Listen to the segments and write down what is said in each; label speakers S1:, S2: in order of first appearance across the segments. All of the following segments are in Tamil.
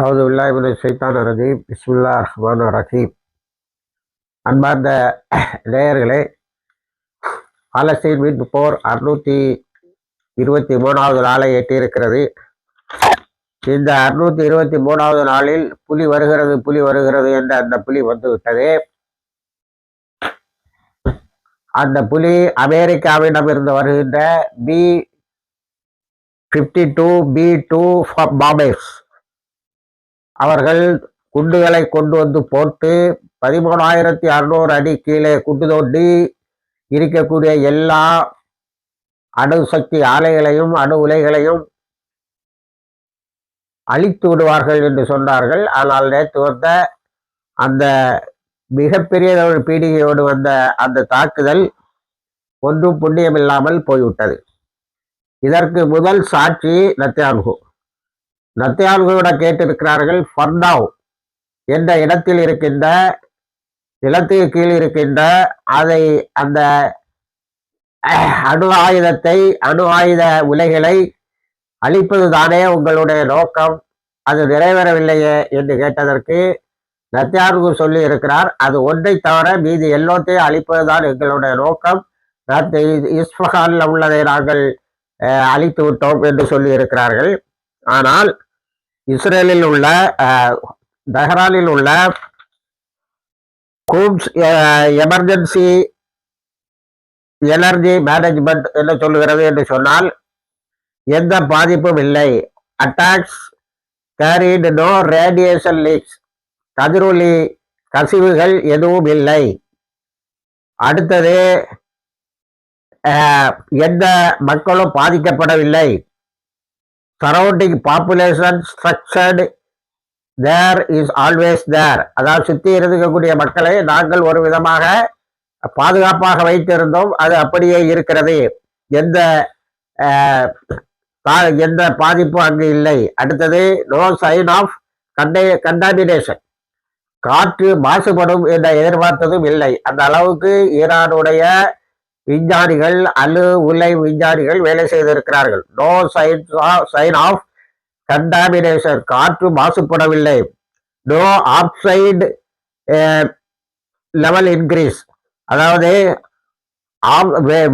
S1: அவது இல்லாமல் சைத்தான் ரஜீம். பிஸ்மில்லா ரஹ்மான் ரஹீம். அன்பார்ந்த நேயர்களே பாலஸ்தீன் மீட்பு போர் அறுநூற்றி இருபத்தி மூணாவது நாளை எட்டியிருக்கிறது. இந்த அறுநூற்றி இருபத்தி மூணாவது நாளில் புலி வருகிறது புலி வருகிறது என்ற அந்த புலி வந்துவிட்டது. அந்த புலி அமெரிக்காவிடமிருந்து வருகின்ற B fifty two B two bombers அவர்கள் குண்டுகளை கொண்டு வந்து போட்டு பதிமூணாயிரத்தி அறுநூறு அடி கீழே குண்டு தோண்டி இருக்கக்கூடிய எல்லா அணுசக்தி ஆலைகளையும் அணு உலைகளையும் அழித்து விடுவார்கள் என்று சொன்னார்கள். ஆனால் நேற்று வந்த அந்த மிகப்பெரிய ஒரு பீடிகையோடு வந்த அந்த தாக்குதல் ஒன்றும் புண்ணியமில்லாமல் போய்விட்டது. இதற்கு முதல் சாட்சி நத்தியான்கு நத்தியான்குவிட கேட்டிருக்கிறார்கள் ஃபர்னாவ் என்ற இடத்தில் இருக்கின்ற நிலத்துக்கு கீழ் இருக்கின்ற அதை அந்த அணு ஆயுதத்தை அணு ஆயுத உலைகளை அழிப்பது தானே உங்களுடைய நோக்கம். அது நிறைவேறவில்லையே என்று கேட்டதற்கு நத்தியார்கு சொல்லி இருக்கிறார் அது ஒன்றை தவிர மீதி எல்லோத்தையும் அழிப்பதுதான் எங்களுடைய நோக்கம். இஸ்பஹானில் உள்ளதை நாங்கள் அழித்து விட்டோம் என்று சொல்லி இருக்கிறார்கள். ஆனால் இஸ்ரேலில் உள்ள தெஹ்ரானில் உள்ள கூப்ஸ் எமர்ஜென்சி எனர்ஜி மேனேஜ்மெண்ட் என்ன சொல்லுகிறது என்று சொன்னால் எந்த பாதிப்பும் இல்லை. Attacks carried no radiation leaks கதிரொலி கசிவுகள் எதுவும் இல்லை. அடுத்தது எந்த மக்களும் பாதிக்கப்படவில்லை. Surrounding population structured there is always there அதாவது சுற்றி இருக்கக்கூடிய மக்களை நாங்கள் ஒரு விதமாக பாதுகாப்பாக வைத்திருந்தோம். அது அப்படியே இருக்கிறது. எந்த எந்த பாதிப்பும் அங்கு இல்லை. அடுத்தது நோ சைன் ஆஃப் கண்டே கண்டாமினேஷன் காற்று மாசுபடும் என்ற எதிர்பார்த்ததும் இல்லை. அந்த அளவுக்கு ஈரானுடைய விஞ்ஞானிகள் அலு உலை விஞ்ஞானிகள் வேலை செய்திருக்கிறார்கள். No sign sign of contamination காற்று மாசுபடவில்லை. நோ ஆக்சைடு லெவல் இன்க்ரீஸ் அதாவது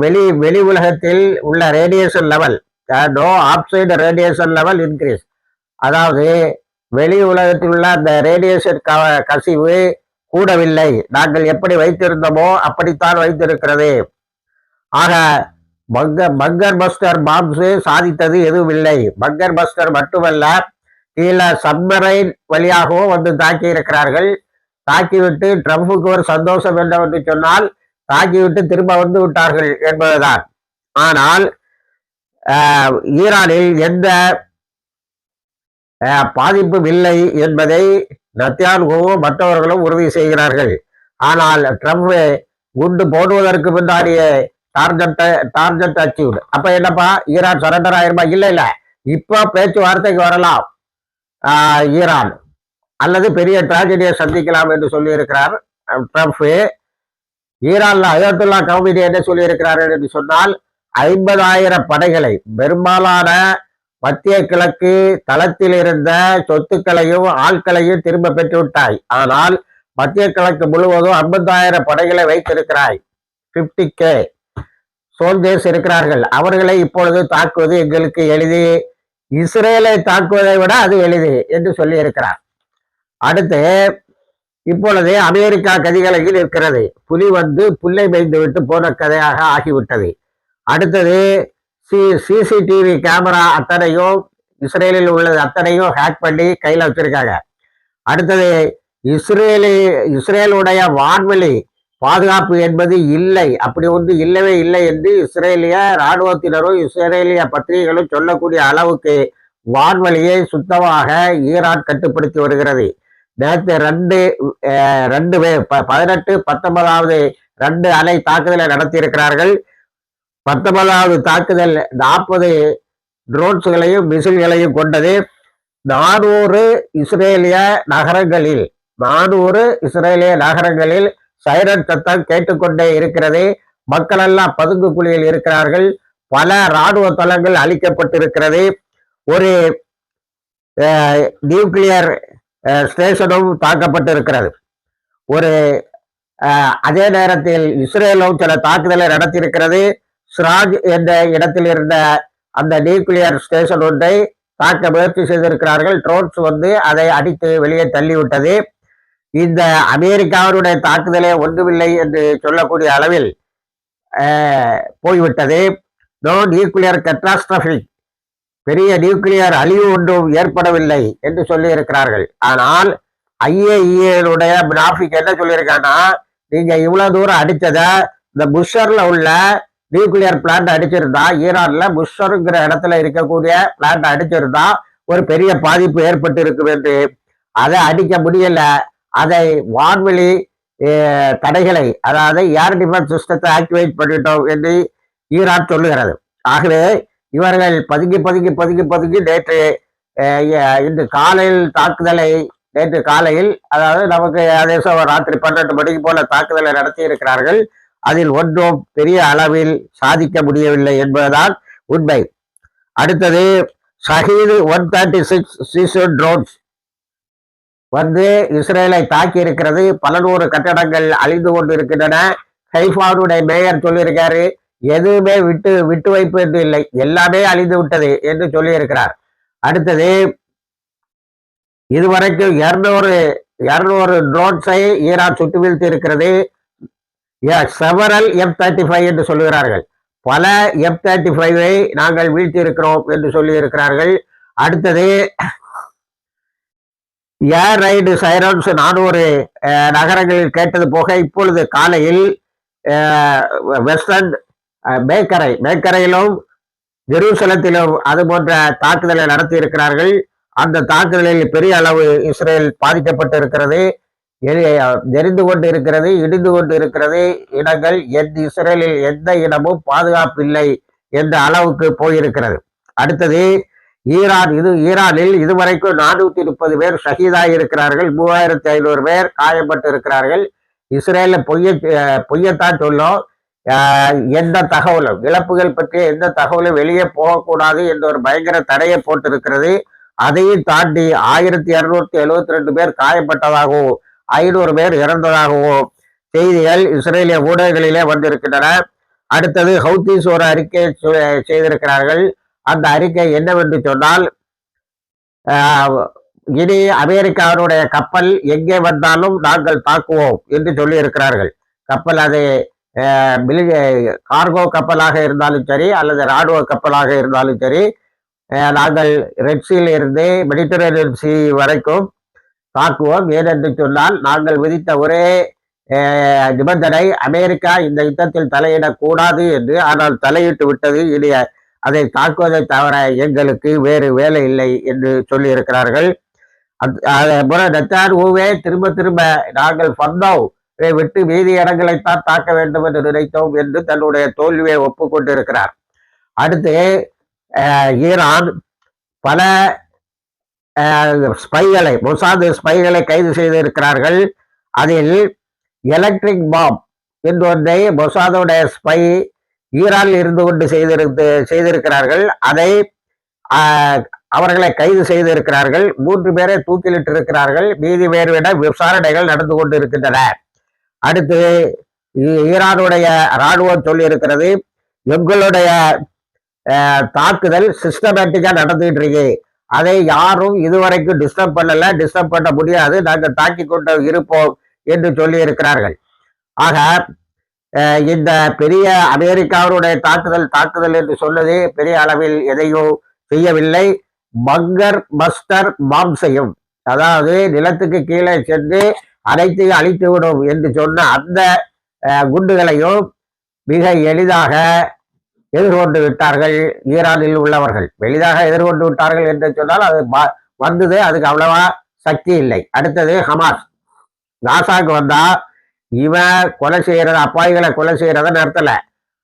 S1: வெளி வெளி உலகத்தில் உள்ள radiation level no oxide radiation level increase அதாவது வெளி உலகத்தில் உள்ள அந்த ரேடியேஷன் க கசிவு கூடவில்லை. நாங்கள் எப்படி வைத்திருந்தோமோ அப்படித்தான் வைத்திருக்கிறது. ஆக பங்கர் பங்கர் பஸ்டர் பாம்ஸு சாதித்தது எதுவும் இல்லை பங்கர் பஸ்டர் மட்டுமல்ல கீழே சப்மரைன் வழியாகவும் வந்து தாக்கி இருக்கிறார்கள் தாக்கிவிட்டு ட்ரம்புக்கு ஒரு சந்தோஷம் என்னவென்று சொன்னால் தாக்கிவிட்டு திரும்ப வந்து விட்டார்கள் என்பதுதான். ஆனால் ஈரானில் எந்த பாதிப்பும் இல்லை என்பதை நத்தியான்கோவும் மற்றவர்களும் உறுதி செய்கிறார்கள். ஆனால் ட்ரம்ப் குண்டு போடுவதற்கு முன்னாடியே டார்கெட் டார்கெட் அச்சீவ்டு அப்ப என்னப்பா? ஈரான் சரண்டர் ஆயிருமா? இல்ல இல்ல. இப்போ பேச்சுவார்த்தைக்கு வரலாம். ஈரான். அல்லது பெரிய டிராஜடியை சந்திக்கலாம் என்று சொல்லியிருக்கிறார் ட்ரம்ப் ஈரான்ல அயோத்துல்லா கமிட்டி என்ன சொல்லியிருக்கிறார்கள் என்று சொன்னால் ஐம்பதாயிரம் படைகளை பெரும்பாலான மத்திய கிழக்கு தளத்தில் இருந்த சொத்துக்களையும் ஆட்களையும் திரும்ப பெற்று விட்டாய் ஆனால் மத்திய கிழக்கு முழுவதும் ஐம்பதாயிரம் படைகளை வைத்திருக்கிறாய். பிப்டி கே சோல்ஜர்ஸ் இருக்கிறார்கள். அவர்களை இப்பொழுது தாக்குவது எங்களுக்கு எளிது. இஸ்ரேலை தாக்குவதை விட அது எளிது என்று சொல்லி இருக்கிறார் அடுத்து இப்பொழுது அமெரிக்கா கதிகலையில் இருக்கிறது. புலி வந்து புல்லை மேய்ந்து விட்டு போன கதையாக ஆகிவிட்டது. அடுத்தது சி சிசிடிவி கேமரா அத்தனையும் இஸ்ரேலில் உள்ளது. அத்தனையும் ஹேக் பண்ணி கையில் வச்சிருக்காங்க. அடுத்தது இஸ்ரேலி இஸ்ரேலுடைய வான்வெளி பாதுகாப்பு என்பது இல்லை. அப்படி ஒன்று இல்லவே இல்லை என்று இஸ்ரேலிய இராணுவத்தினரும் இஸ்ரேலிய பத்திரிகைகளும் சொல்லக்கூடிய அளவுக்கு வான்வழியை சுத்தமாக ஈரான் கட்டுப்படுத்தி வருகிறது. நேற்று ரெண்டு ரெண்டு பதினெட்டு பத்தொன்பதாவது ரெண்டு அலை தாக்குதலை நடத்தியிருக்கிறார்கள். பத்தொன்பதாவது தாக்குதல் நாற்பது ட்ரோன்ஸுகளையும் மிசில்களையும் கொண்டது. நானூறு இஸ்ரேலிய நகரங்களில் நானூறு இஸ்ரேலிய நகரங்களில் சைரன் சத்தம் கேட்டுக்கொண்டே இருக்கிறது. மக்களெல்லாம் பதுங்கு குழியில் இருக்கிறார்கள். பல இராணுவ தளங்கள் அளிக்கப்பட்டிருக்கிறது ஒரு நியூக்ளியர் ஸ்டேஷனும் தாக்கப்பட்டிருக்கிறது. ஒரு அதே நேரத்தில் இஸ்ரேலும் சில தாக்குதலை நடத்தியிருக்கிறது. ஸ்ராஜ் என்ற இடத்தில் இருந்த அந்த நியூக்ளியர் ஸ்டேஷன் ஒன்றை தாக்க முயற்சி செய்திருக்கிறார்கள். ட்ரோன்ஸ் வந்து அதை அடித்து வெளியே தள்ளிவிட்டது. இந்த அமெரிக்காவினுடைய தாக்குதலே ஒன்றுமில்லை என்று சொல்லக்கூடிய அளவில் போய்விட்டது. No nuclear catastrophe. பெரிய நியூக்ளியர் அழிவு ஒன்றும் ஏற்படவில்லை என்று சொல்லி இருக்கிறார்கள் ஆனால் ஐஏஇஏனுடைய நாஃபிக் என்ன சொல்லியிருக்காங்கன்னா நீங்க இவ்வளவு தூரம் அடித்ததை இந்த புஷர்ல உள்ள நியூக்ளியர் பிளான்ட் அடிச்சிருந்தா ஈரான்ல புஷருங்கிற இடத்துல இருக்கக்கூடிய பிளான்ட் அடிச்சிருந்தா ஒரு பெரிய பாதிப்பு ஏற்பட்டு இருக்கும் என்று. அதை அடிக்க முடியல. அதை வான்வெளி தடைகளை அதாவது ஏர் டிஃபென்ஸ் சிஸ்டத்தை ஆக்டிவேட் பண்ணிட்டோம் என்று ஈரான் சொல்லுகிறது. ஆகவே இவர்கள் பதுங்கி பதுங்கி பதுங்கி பதுங்கி நேற்று இன்று காலையில் தாக்குதலை நேற்று காலையில் அதாவது நமக்கு அதேசம் ராத்திரி பன்னெண்டு மணிக்கு போல தாக்குதலை நடத்தி இருக்கிறார்கள் அதில் ஒன்றும் பெரிய அளவில் சாதிக்க முடியவில்லை என்பதுதான் உண்மை. அடுத்தது Shahed one thirty six season drones வந்து இஸ்ரேலை தாக்கி இருக்கிறது. பல நூறு கட்டடங்கள் அழிந்து கொண்டு இருக்கின்றன ஹைஃபானுடைய மேயர் சொல்லியிருக்காரு எதுவுமே விட்டு விட்டு வைப்பு என்று இல்லை. எல்லாமே அழிந்து விட்டது என்று சொல்லியிருக்கிறார். அடுத்தது இதுவரைக்கும் இருநூறு இருநூறு ட்ரோன்ஸை ஈரான் சுட்டு வீழ்த்தி இருக்கிறது. செவரல் எஃப் தேர்ட்டி ஃபைவ் என்று சொல்லுகிறார்கள். பல எஃப் தேர்ட்டி ஃபைவை நாங்கள் வீழ்த்தி இருக்கிறோம் என்று சொல்லி இருக்கிறார்கள் அடுத்தது ஏர் ரைடு சைரன்ஸ் நானூறு நகரங்களில் கேட்டது போக இப்பொழுது காலையில் வெஸ்டர்ன் மேக்கரை மேக்கரையிலும் ஜெருசலத்திலும் அது போன்ற தாக்குதலை நடத்தி இருக்கிறார்கள் அந்த தாக்குதலில் பெரிய அளவு இஸ்ரேல் பாதிக்கப்பட்டு இருக்கிறது எரிந்து கொண்டு இருக்கிறது இடிந்து கொண்டு இருக்கிறது இடங்கள் எந்த இஸ்ரேலில் எந்த இடமும் பாதுகாப்பு இல்லை என்ற அளவுக்கு போயிருக்கிறது. அடுத்தது ஈரான் இது ஈரானில் இதுவரைக்கும் நானூத்தி முப்பது பேர் ஷஹீதாகி இருக்கிறார்கள் மூவாயிரத்தி ஐநூறு பேர் காயப்பட்டு இருக்கிறார்கள் இஸ்ரேல பொய்ய பொய்யத்தான் சொல்லும். எந்த தகவலும் இழப்புகள் பற்றிய எந்த தகவலும் வெளியே போகக்கூடாது என்ற ஒரு பயங்கர தடையை போட்டிருக்கிறது. அதையும் தாண்டி ஆயிரத்தி இரநூத்தி எழுபத்தி ரெண்டு பேர் காயப்பட்டதாகவும் ஐநூறு பேர் இறந்ததாகவும் செய்திகள் இஸ்ரேலிய ஊடகங்களிலே வந்திருக்கின்றன. அடுத்தது ஹவுத்தீஸ் ஒரு அறிக்கை செய்திருக்கிறார்கள். அந்த அறிக்கை என்னவென்று சொன்னால் இனி அமெரிக்காவினுடைய கப்பல் எங்கே வந்தாலும் நாங்கள் தாக்குவோம் என்று சொல்லி இருக்கிறார்கள் கப்பல் அது கார்கோ கப்பலாக இருந்தாலும் சரி அல்லது இராணுவ கப்பலாக இருந்தாலும் சரி நாங்கள் ரெட்சியில் இருந்து மெடிட்டரேனியன் சி வரைக்கும் தாக்குவோம். ஏனென்று சொன்னால் நாங்கள் விதித்த ஒரே நிபந்தனை அமெரிக்கா இந்த யுத்தத்தில் தலையிடக்கூடாது என்று ஆனால் தலையிட்டு விட்டது. இனி அதை தாக்குவதை தவிர எங்களுக்கு வேறு வேலை இல்லை என்று சொல்லி இருக்கிறார்கள் நெத்தான்ஹூவே திரும்ப திரும்ப நாங்கள் ஃபர்தவ் விட்டு மீதி இடங்களைத்தான் தாக்க வேண்டும் என்று நினைத்தோம் என்று தன்னுடைய தோல்வியை ஒப்புக்கொண்டிருக்கிறார். அடுத்து ஈரான் பல ஸ்பைகளை மொசாது ஸ்பைகளை கைது செய்திருக்கிறார்கள். அதில் எலக்ட்ரிக் பாம் என்று ஒன்றை மொசாதோடைய ஸ்பை ஈரானில் இருந்து கொண்டு செய்திருந்து செய்திருக்கிறார்கள். அதை அவர்களை கைது செய்திருக்கிறார்கள். மூன்று பேரை தூக்கிலிட்டு இருக்கிறார்கள் மீதி பேர்விட விசாரணைகள் நடந்து கொண்டு இருக்கின்றன அடுத்து ஈரானுடைய ராணுவம் சொல்லி இருக்கிறது எங்களுடைய தாக்குதல் சிஸ்டமேட்டிக்கா நடந்துகிட்டு இருக்கு. அதை யாரும் இதுவரைக்கும் டிஸ்டர்ப் பண்ணல. டிஸ்டர்ப் பண்ண முடியாது. நாங்கள் தாக்கி கொண்டு இருப்போம் என்று சொல்லி இருக்கிறார்கள் ஆக இந்த பெரிய அமெரிக்காவுடைய தாக்குதல் தாக்குதல் என்று சொன்னது பெரிய அளவில் எதையோ செய்யவில்லை. பங்கர் பஸ்டர் பாம் செய்யும் அதாவது நிலத்துக்கு கீழே சென்று அனைத்தையும் அழித்து விடும் என்று சொன்ன அந்த குண்டுகளையும் மிக எளிதாக எதிர்கொண்டு விட்டார்கள் ஈரானில் உள்ளவர்கள். எளிதாக எதிர்கொண்டு விட்டார்கள் என்று சொன்னால் அது வந்தது அதுக்கு அவ்வளவா சக்தி இல்லை. அடுத்தது ஹமாஸ். காசாக்கு வந்தால் இவன் கொலை செய்யறத அப்பாய்களை கொலை செய்யறத நிறுத்தல.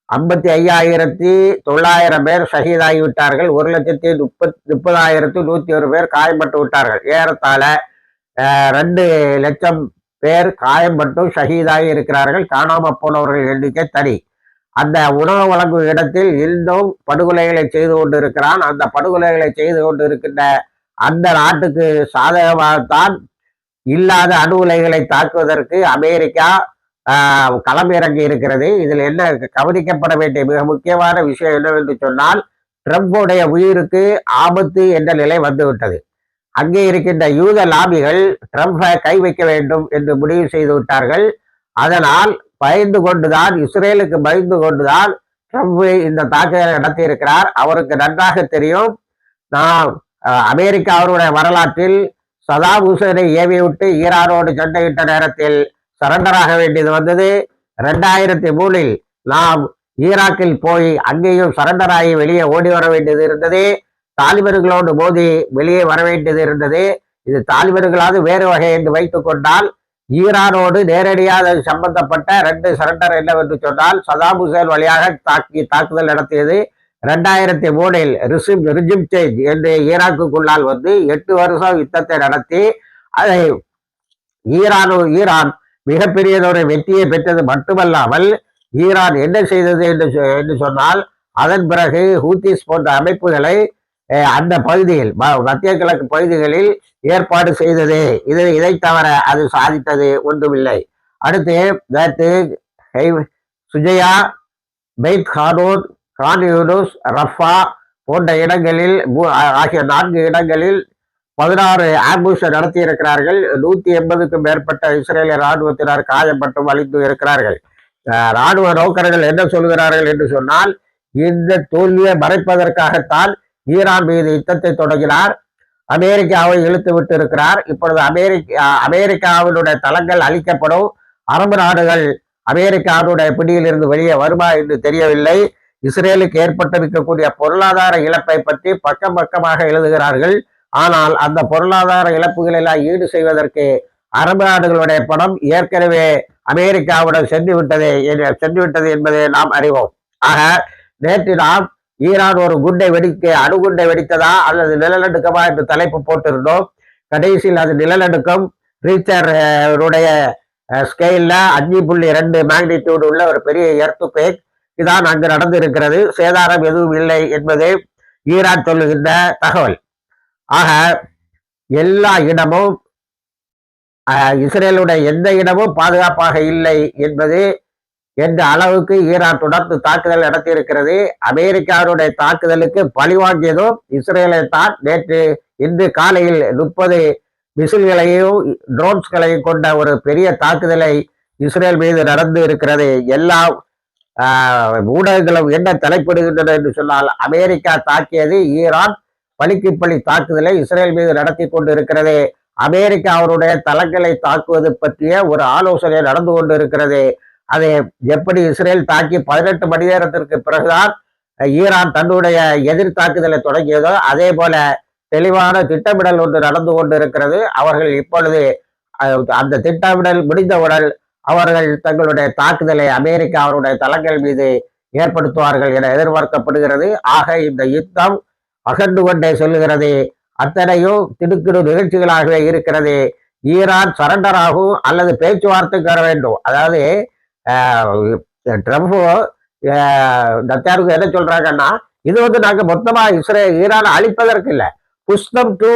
S1: ஐம்பத்தி ஐயாயிரத்தி தொள்ளாயிரம் பேர் ஷஹீதாகி விட்டார்கள். ஒரு லட்சத்தி முப்பத் முப்பதாயிரத்தி நூத்தி ஒரு பேர் காயப்பட்டு விட்டார்கள். ஏறத்தாழ ரெண்டு லட்சம் பேர் காயம்பட்டும் ஷஹீதாகி இருக்கிறார்கள். காணாம போனவர்கள் எண்ணிக்கை தனி. அந்த உணவு வழங்கும் இடத்தில் இன்னும் படுகொலைகளை செய்து கொண்டு இருக்கிறான் அந்த படுகொலைகளை செய்து கொண்டு இருக்கின்ற அந்த நாட்டுக்கு சாதகமாகத்தான் இல்லாத அணு உலைகளை தாக்குவதற்கு அமெரிக்கா ஆஹ், களமிறங்கி இருக்கிறது. இதில் என்ன கவனிக்கப்பட வேண்டிய மிக முக்கியமான விஷயம் என்னவென்று சொன்னால் ட்ரம்புடைய உயிருக்கு ஆபத்து என்ற நிலை வந்துவிட்டது. அங்கே இருக்கின்ற யூத லாபிகள் ட்ரம்பை கை வைக்க வேண்டும் என்று முடிவு செய்து விட்டார்கள். அதனால் பயந்து கொண்டுதான் இஸ்ரேலுக்கு பயந்து கொண்டுதான் ட்ரம்ப் இந்த தாக்குதலை நடத்தியிருக்கிறார். அவருக்கு நன்றாக தெரியும். நான் அமெரிக்கா அவருடைய வரலாற்றில் சதாம் ஏவி விட்டு ஈரானோடு சண்டையிட்ட நேரத்தில் சரண்டராக வேண்டியது வந்தது. ரெண்டாயிரத்தி மூணில் நாம் ஈராக்கில் போய் அங்கேயும் சரண்டர் ஆகி வெளியே ஓடி வர வேண்டியது இருந்தது. தாலிபர்களோடு மோதி வெளியே வர வேண்டியது இருந்தது. இது தாலிபர்களாவது வேறு வகை என்று வைத்துக் கொண்டால் ஈரானோடு நேரடியாக சம்பந்தப்பட்ட ரெண்டு சரண்டர் என்னவென்று சொன்னால் சதாம் ஹுசேன் வழியாக தாக்கி தாக்குதல் நடத்தியது. ரெண்டாயிரத்தி மூணில் ரிசிம் ரிஜிம் சேஞ்ச் என்று ஈராக்குக்குள்ளால் வந்து எட்டு வருஷம் யுத்தத்தை நடத்தி அதை ஈரானு ஈரான் மிகப்பெரியதொரு வெற்றியை பெற்றது மட்டுமல்லாமல் ஈரான் என்ன செய்தது என்று சொ- என்று சொன்னால் அதன் பிறகு ஹூத்திஸ் போன்ற அமைப்புகளை அந்த பகுதியில் ம- மத்திய கிழக்கு பகுதிகளில் ஏற்பாடு செய்தது. இது இதை தவிர அது சாதித்தது ஒன்றுமில்லை. அடுத்து நேற்று Shujaiya Beit Hanoun Khan Younis Rafah போன்ற இடங்களில் மூ- ஆகிய நான்கு இடங்களில் பதினாறு ஆம்புஷ நடத்தி இருக்கிறார்கள் நூத்தி எண்பதுக்கும் மேற்பட்ட இஸ்ரேலிய ராணுவத்தினர் காயப்பட்டு அழிந்து இருக்கிறார்கள். ராணுவ நோக்கர்கள் என்ன சொல்கிறார்கள் என்று சொன்னால் இந்த தோல்வியை மறைப்பதற்காகத்தான் ஈரான் மீது யுத்தத்தை தொடங்கினார். அமெரிக்காவை இழுத்து விட்டு இருக்கிறார் இப்பொழுது அமெரிக்கா அமெரிக்காவினுடைய தளங்கள் அழிக்கப்படும். அரபு நாடுகள் அமெரிக்காவுடைய பிடியில் இருந்து வெளியே வருமா என்று தெரியவில்லை. இஸ்ரேலுக்கு ஏற்பட்டிருக்கக்கூடிய பொருளாதார இழப்பை பற்றி பக்கம் பக்கமாக எழுதுகிறார்கள். ஆனால் அந்த பொருளாதார இழப்புகளை எல்லாம் ஈடு செய்வதற்கு அரபு நாடுகளுடைய பணம் ஏற்கனவே அமெரிக்காவுடன் சென்று விட்டது என- சென்று விட்டது என்பதை நாம் அறிவோம். ஆக நேற்று நாம் ஈரான் ஒரு குண்டை வெடிக்க அணுகுண்டை வெடித்ததா அல்லது நிலநடுக்கமா என்று தலைப்பு போட்டிருந்தோம். கடைசியில் அது நிலநடுக்கம் ரீச்சருடைய உடைய அஞ்சு புள்ளி ரெண்டு மேக்னிடியூடு உள்ள ஒரு பெரிய எர்த்து இதான் அங்கு நடந்திருக்கிறது. சேதாரம் எதுவும் இல்லை என்பது ஈரான் சொல்லுகின்ற தகவல். ஆக எல்லா இடமும் இஸ்ரேலுடைய எந்த இடமும் பாதுகாப்பாக இல்லை என்பது என்ற அளவுக்கு ஈரான் தொடர்ந்து தாக்குதல் நடத்தியிருக்கிறது அமெரிக்காவுடைய தாக்குதலுக்கு பழிவாங்கியதும் இஸ்ரேலை தான். நேற்று இன்று காலையில் முப்பது மிசில்களையும் ட்ரோன்ஸ்களையும் கொண்ட ஒரு பெரிய தாக்குதலை இஸ்ரேல் மீது நடந்து இருக்கிறது. எல்லா ஊடகங்கள் ஊடகங்களும் என்ன தலைப்பிடுகின்றன என்று சொன்னால் அமெரிக்கா தாக்கியது ஈரான் பழிக்கு பழி தாக்குதலை இஸ்ரேல் மீது நடத்தி கொண்டு இருக்கிறது அமெரிக்கா அவருடைய தளங்களை தாக்குவது பற்றிய ஒரு ஆலோசனை நடந்து கொண்டு இருக்கிறது அதை எப்படி இஸ்ரேல் தாக்கி பதினெட்டு மணி நேரத்திற்கு பிறகுதான் ஈரான் தன்னுடைய எதிர் தாக்குதலை தொடங்கியதோ அதே போல தெளிவான திட்டமிடல் ஒன்று நடந்து கொண்டு இருக்கிறது அவர்கள் இப்பொழுது அந்த திட்டமிடல் முடிந்தவுடன் அவர்கள் தங்களுடைய தாக்குதலை அமெரிக்கா அவருடைய தளங்கள் மீது ஏற்படுத்துவார்கள் என எதிர்பார்க்கப்படுகிறது. ஆக இந்த யுத்தம் அகண்டு கொண்டே சொல்லுகிறது. அத்தனையும் திடுக்கிடு நிகழ்ச்சிகளாகவே இருக்கிறது. ஈரான் சரண்டர் ஆகும் அல்லது பேச்சுவார்த்தைக்கு வர வேண்டும். அதாவது ட்ரம்ப்பு ட்ரம்ப் நத்தாருக்கு என்ன சொல்றாங்கன்னா இது வந்து நாங்கள் மொத்தமாக இஸ்ரே ஈரானை அழிப்பதற்கு இல்லை புஷ்டம் டு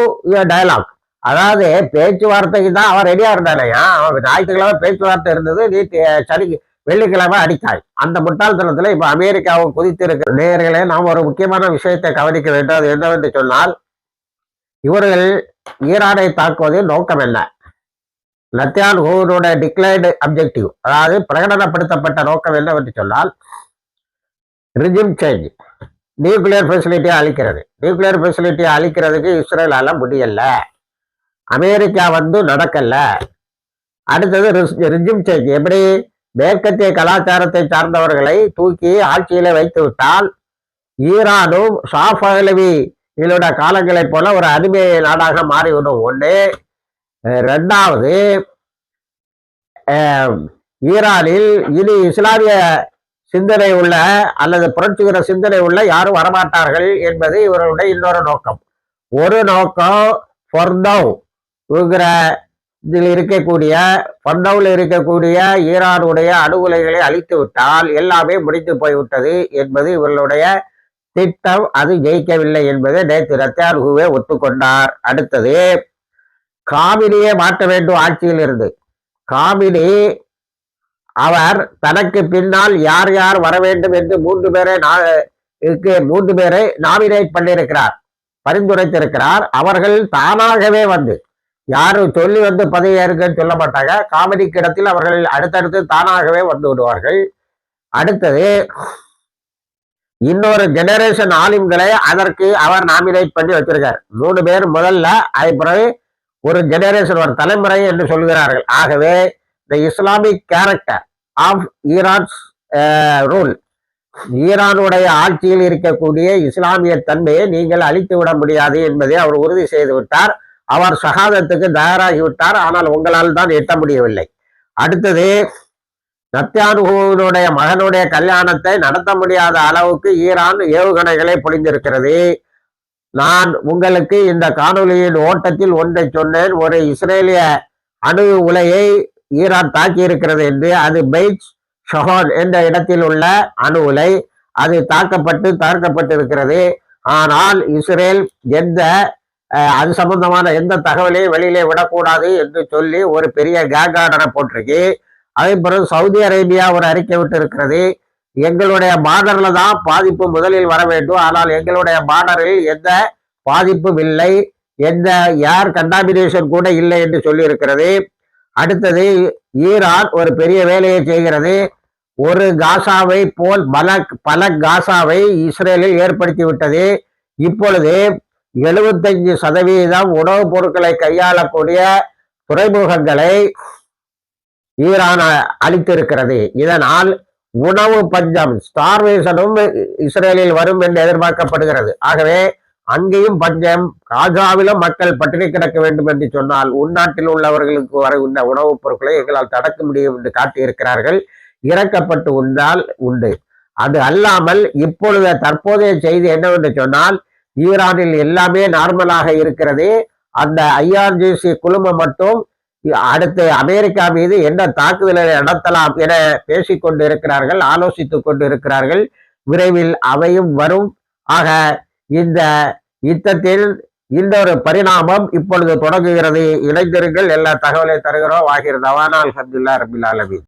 S1: டயலாக் அதாவது பேச்சுவார்த்தைக்கு தான் அவன் ரெடியா இருந்தானேயா? அவன் ஞாயிற்றுக்கிழமை பேச்சுவார்த்தை இருந்தது நீ சனி வெள்ளிக்கிழமை அடித்தாய். அந்த முட்டாள்தனத்துல இப்ப அமெரிக்காவும் குதித்து இருக்கிற நாம் ஒரு முக்கியமான விஷயத்தை கவனிக்க வேண்டும். அது என்னவென்று சொன்னால் இவர்கள் ஈரானை தாக்குவதின் நோக்கம் என்ன? லத்தியான் ஹூனோட டிக்ளைடு அப்ஜெக்டிவ் அதாவது பிரகடனப்படுத்தப்பட்ட நோக்கம் என்னவென்று சொன்னால் ரிஜிம் சேஞ்ச் நியூக்ளியர் ஃபெசிலிட்டியை அழிக்கிறது. நியூக்ளியர் ஃபெசிலிட்டியை அழிக்கிறதுக்கு இஸ்ரேலால முடியல. அமெரிக்கா வந்து நடக்கல. அடுத்தது ரிஜிம் சேஞ்ச் எப்படி மேற்கத்திய கலாச்சாரத்தை சார்ந்தவர்களை தூக்கி ஆட்சியில வைத்து விட்டால் ஈரானும் ஷா இதோட காலங்களைப் போல ஒரு அடிமை நாடாக மாறிவிடும். ஒன்று ரெண்டாவது ஈரானில் இனி இஸ்லாமிய சிந்தனை உள்ள அல்லது புரட்சிகர சிந்தனை உள்ள யாரும் வரமாட்டார்கள் என்பது இவருடைய இன்னொரு நோக்கம். ஒரு நோக்கம் ஃபர்தவ் இருக்கிற இதில் இருக்கக்கூடிய ஃபர்தவில் இருக்கக்கூடிய ஈரானுடைய அணு அழித்து விட்டால் எல்லாமே முடித்து போய்விட்டது என்பது இவர்களுடைய திட்டம். அது ஜெயிக்கவில்லை என்பதை நேற்று ரத்யானுகுவே ஒத்துக்கொண்டார். அடுத்தது காமினியே மாற்ற வேண்டும் ஆட்சியில் இருந்து காமினி அவர் தனக்கு பின்னால் யார் யார் வர வேண்டும் என்று மூன்று பேரை இருக்கு மூன்று பேரை நாமினேட் பண்ணியிருக்கிறார் பரிந்துரைத்திருக்கிறார். அவர்கள் தானாகவே வந்து யாரும் சொல்லி வந்து பதவி ஏற்கன்னு சொல்ல மாட்டாங்க. காமெடிக்கு இடத்தில் அவர்கள் அடுத்தடுத்து தானாகவே வந்து விடுவார்கள். அடுத்தது இன்னொரு ஜெனரேஷன் ஆலிம்களை அதற்கு அவர் நாமினேட் பண்ணி வச்சிருக்கார். மூணு பேர் முதல்ல அதுக்கு பிறகு ஒரு ஜெனரேஷன் ஒரு தலைமுறை என்று சொல்கிறார்கள். ஆகவே the Islamic character of Iran's rule ஈரானுடைய ஆட்சியில் இருக்கக்கூடிய இஸ்லாமிய தன்மையை நீங்கள் அழித்து விட முடியாது என்பதை அவர் உறுதி செய்து விட்டார். அவர் சகாதத்துக்கு தயாராகி விட்டார் ஆனால் உங்களால் தான் எட்ட முடியவில்லை. அடுத்தது நத்தியானுகுவனுடைய மகனுடைய கல்யாணத்தை நடத்த முடியாத அளவுக்கு ஈரான் ஏவுகணைகளை பொழிந்திருக்கிறது. நான் உங்களுக்கு இந்த காணொலியின் ஓட்டத்தில் ஒன்றை சொன்னேன். ஒரு இஸ்ரேலிய அணு உலையை ஈரான் தாக்கி இருக்கிறது என்று. அது பெய்ச் ஷஹான் என்ற இடத்தில் உள்ள அணு உலை. அது தாக்கப்பட்டு தகர்க்கப்பட்டிருக்கிறது ஆனால் இஸ்ரேல் எந்த அது சம்பந்தமான எந்த தகவலையும் வெளியிலே விடக்கூடாது என்று சொல்லி ஒரு பெரிய கேங் ஆர்டரை போட்டிருக்கு. அதே பிறகு சவுதி அரேபியா ஒரு அறிக்கை விட்டு இருக்கிறது எங்களுடைய பார்டர்ல தான் பாதிப்பு முதலில் வர வேண்டும். ஆனால் எங்களுடைய பார்டரில் எந்த பாதிப்பும் இல்லை. எந்த ஏர் கண்டாமினேஷன் கூட இல்லை என்று சொல்லி இருக்கிறது அடுத்தது ஈரான் ஒரு பெரிய வேலையை செய்கிறது. ஒரு காசாவை போல் பல பல காசாவை இஸ்ரேலில் ஏற்படுத்தி விட்டது. இப்பொழுது எழுபத்தஞ்சு சதவீதம் உணவுப் பொருட்களை கையாளக்கூடிய துறைமுகங்களை ஈரான் அளித்திருக்கிறது இதனால் உணவு பஞ்சம் ஸ்டார்வேஷனும் இஸ்ரேலில் வரும் என்று எதிர்பார்க்கப்படுகிறது. ஆகவே அங்கேயும் பஞ்சம் காஜாவிலும் மக்கள் பட்டினி கிடக்க வேண்டும் என்று சொன்னால் உள்நாட்டில் உள்ளவர்களுக்கு வருகின்ற உணவுப் பொருட்களை எங்களால் தடுக்க முடியும் என்று காட்டியிருக்கிறார்கள். இறக்கப்பட்டு உண்டால் உண்டு. அது அல்லாமல் இப்பொழுது தற்போதைய செய்தி என்னவென்று சொன்னால் ஈரானில் எல்லாமே நார்மலாக இருக்கிறது. அந்த ஐஆர்ஜிசி குழுமம் மட்டும் அடுத்து அமெரிக்கா மீது என்ன தாக்குதலை நடத்தலாம் என பேசிக் கொண்டு இருக்கிறார்கள் ஆலோசித்துக் கொண்டு இருக்கிறார்கள் விரைவில் அவையும் வரும். ஆக இந்த யுத்தத்தில் இந்த ஒரு பரிணாமம் இப்பொழுது தொடங்குகிறது. இணைந்திருங்கள். எல்லா தகவலை தருகிறோம். ஆகிறது அவானால் அல்ஹம்துலில்லாஹ் ரபில் ஆலமீன்.